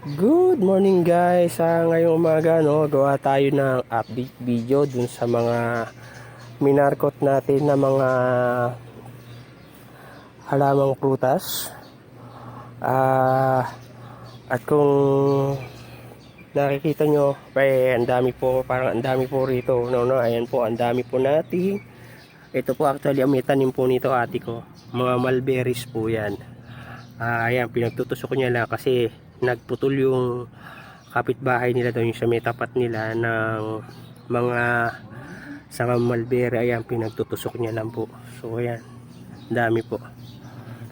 Good morning guys. Sa ngayong umaga no, gawa tayo ng update video dun sa mga minarkot natin na mga halamang prutas. Ah at kung nakikita nyo, eh, ang dami po, parang ang dami po rito. No, no, ayan po, ang dami po natin. Ito po actually, ang tanim po nito ate ko. Mga mulberries po yan. Ah, ayan, pinagtutusok niya lang kasi nagputol yung kapitbahay nila doon sa may nila ng mga sanga mulberry. Ayan, pinagtutusok niya lang po. So, ayan, dami po.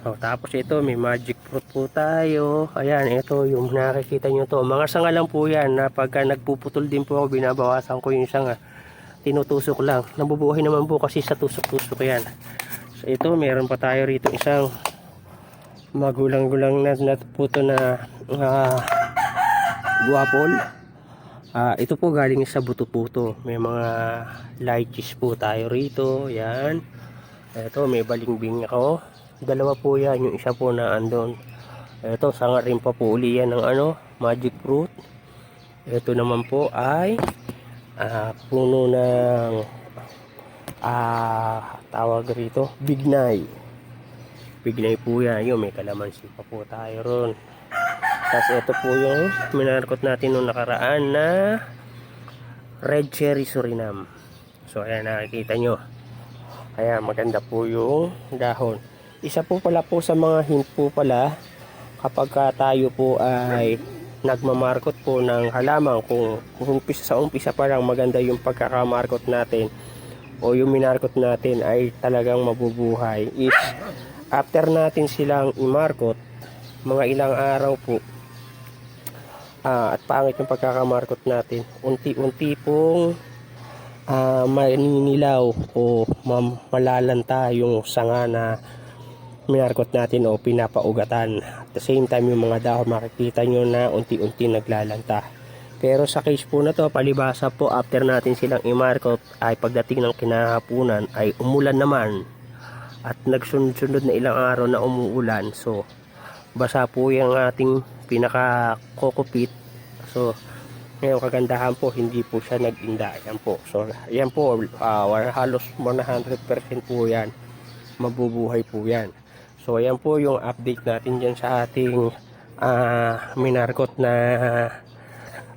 So, tapos ito, may magic fruit po tayo. Ayan, ito yung nakikita nyo to. Mga sanga lang po yan na pagka nagpuputol din po ako, binabawasan ko yung sanga. Tinutusok lang. Nabubuhay naman po kasi sa tusok-tusok yan. So, ito, meron pa tayo rito isang magulang-gulang na natuputo na uh, guwapol. Ah, ito po galing sa buto-puto. May mga lychees po tayo rito. Yan. Ito, may balingbing ako. Dalawa po yan. Yung isa po na andon. Ito, sanga rin pa po uli yan ng ano, magic fruit. Ito naman po ay ah, puno ng ah, tawag rito, bignay. Bignay po yan. Yun, may kalamansi pa po tayo ron. Tapos ito po yung minarkot natin nung nakaraan na red cherry surinam. So ayan nakikita nyo. Ayan maganda po yung dahon. Isa po pala po sa mga hint po pala kapag ka tayo po ay nagmamarkot po ng halaman kung, kung umpisa sa umpisa pa lang maganda yung pagkakamarkot natin o yung minarkot natin ay talagang mabubuhay is after natin silang imarkot mga ilang araw po ah, at pangit yung pagkakamarkot natin unti-unti pong ah, maninilaw o malalanta yung sanga na minarkot natin o pinapaugatan. At the same time yung mga dahon makikita nyo na unti-unti naglalanta. Pero sa case po na to palibasa po after natin silang imarkot ay pagdating ng kinahapunan ay umulan naman at nagsunod-sunod na ilang araw na umuulan. So basa po yung ating pinaka kokopit so ngayon kagandahan po hindi po siya nag-inda. Yan po. So yan po. Uh, halos 100% po yan. Mabubuhay po yan. So yan po yung update natin dyan sa ating uh, minarkot na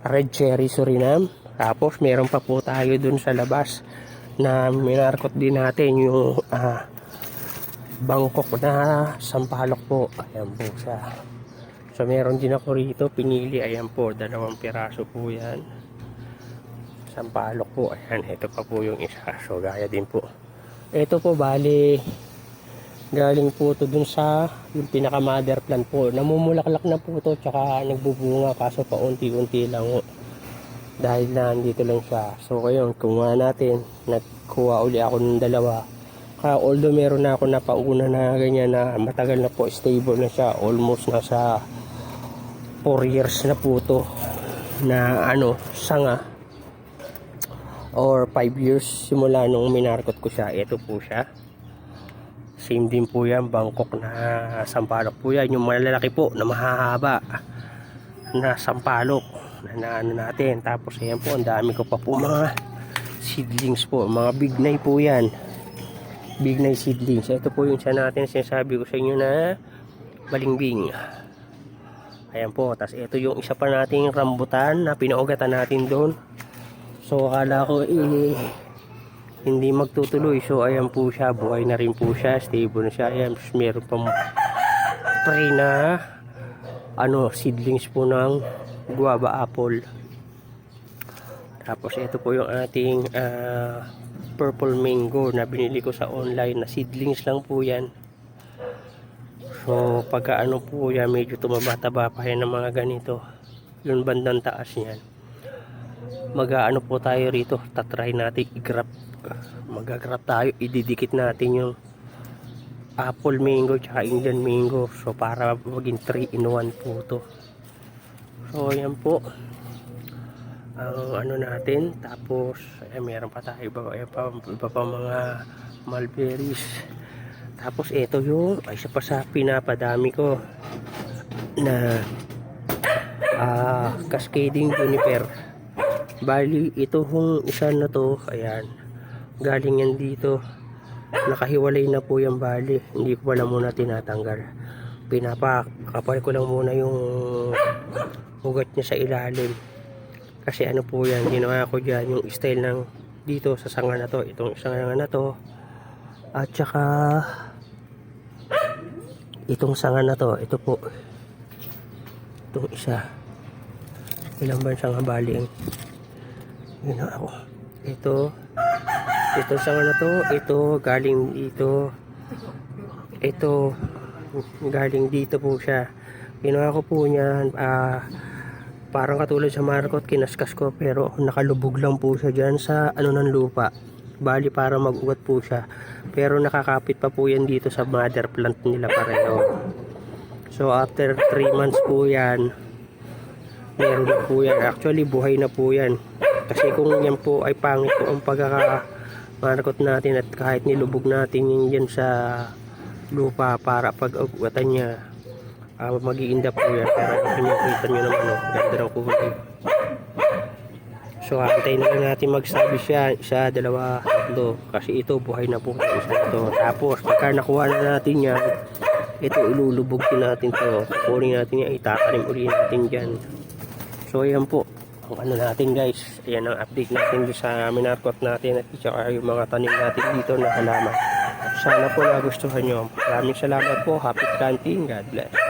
red cherry surinam tapos meron pa po tayo dun sa labas na minarkot din natin yung ah, Bangkok na sampalok po. Ayan po siya. So meron din ako rito pinili. Ayan po, dalawang piraso po yan. Sampalok po. Ayan, ito pa po yung isa. So gaya din po. Ito po bali galing po to dun sa yung pinaka mother plant po. Namumulaklak na po to tsaka nagbubunga kaso pa unti-unti lang po. Dahil na dito lang siya. So ngayon, kumuha natin. Nagkuha uli ako ng dalawa kaya although meron na ako napauna na ganyan na matagal na po stable na siya almost nasa 4 years na po to na ano sanga. Or 5 years simula nung minarkot ko siya ito po siya. Same din po yan Bangkok na sampalok po yan. Yung malalaki po na mahahaba na sampalok na naano natin. Tapos ayan po ang dami ko pa po mga seedlings po mga bignay po yan Bignay seedlings. Ito po yung siya natin sinasabi ko sa inyo na balingbing. Ayan po. Tapos ito yung isa pa nating rambutan na pinaugatan natin doon. So akala ko eh, hindi magtutuloy. So ayan po siya. Buhay na rin po siya. Stable na siya. Ayan. Tapos meron pang pre na ano seedlings po ng guava apple. Tapos ito po yung ating ah, purple mango na binili ko sa online na seedlings lang po yan. So pagka ano po yan medyo tumaba-taba pa yan ng mga ganito. Yung bandang taas niyan. Mag-ano po tayo rito. Tatry natin i-grab. Mag-grab tayo. Ididikit natin yung apple mango tsaka Indian mango. So para maging 3 in 1 po to. So yan po ang ano natin tapos eh, meron pa tayo iba, iba, pa, iba pa mga mulberries tapos ito yung ay isa pa sa pinapadami ko na ah, cascading juniper. Bali, ito hong isa na to, ayan, galing yan dito. Nakahiwalay na po yung bali. Hindi ko pala muna tinatanggal. Pinapakapal ko lang muna yung ugat niya sa ilalim. Kasi ano po yan, ginawa ko dyan yung style ng dito sa sanga na to. Itong sanga na to. At saka itong sanga na to, ito po. Itong isa. Ilang ba sanga bali ang ginawa ko. Ito. Ito sanga na to, ito galing dito. Ito galing dito po siya. Ginawa ko po niyan, ah, parang katulad sa markot, kinaskas ko pero nakalubog lang po siya dyan sa ano ng lupa. Bali para mag-ugat po siya. Pero nakakapit pa po yan dito sa mother plant nila pareho. So after 3 months po yan, meron na po yan. Actually buhay na po yan. Kasi kung yan po ay pangit po ang pagkaka markot natin at kahit nilubog natin yun dyan sa lupa para pag ugatan niya uh, mag-iinda po yan. Pero kung nyo kita nyo naman oh, ganda ng kulay so antayin na lang natin magsabi siya isa, dalawa, tatlo. Kasi ito buhay na po isa na to tapos pagka nakuha na natin yan ito ilulubog din natin to. Kukunin natin yan itatanim uli natin dyan. So yan po. Ang ano natin guys. Ayan ang update natin sa minarkot natin at saka yung mga tanim natin dito na halaman. Sana po nagustuhan nyo. Maraming salamat po. Happy planting. God bless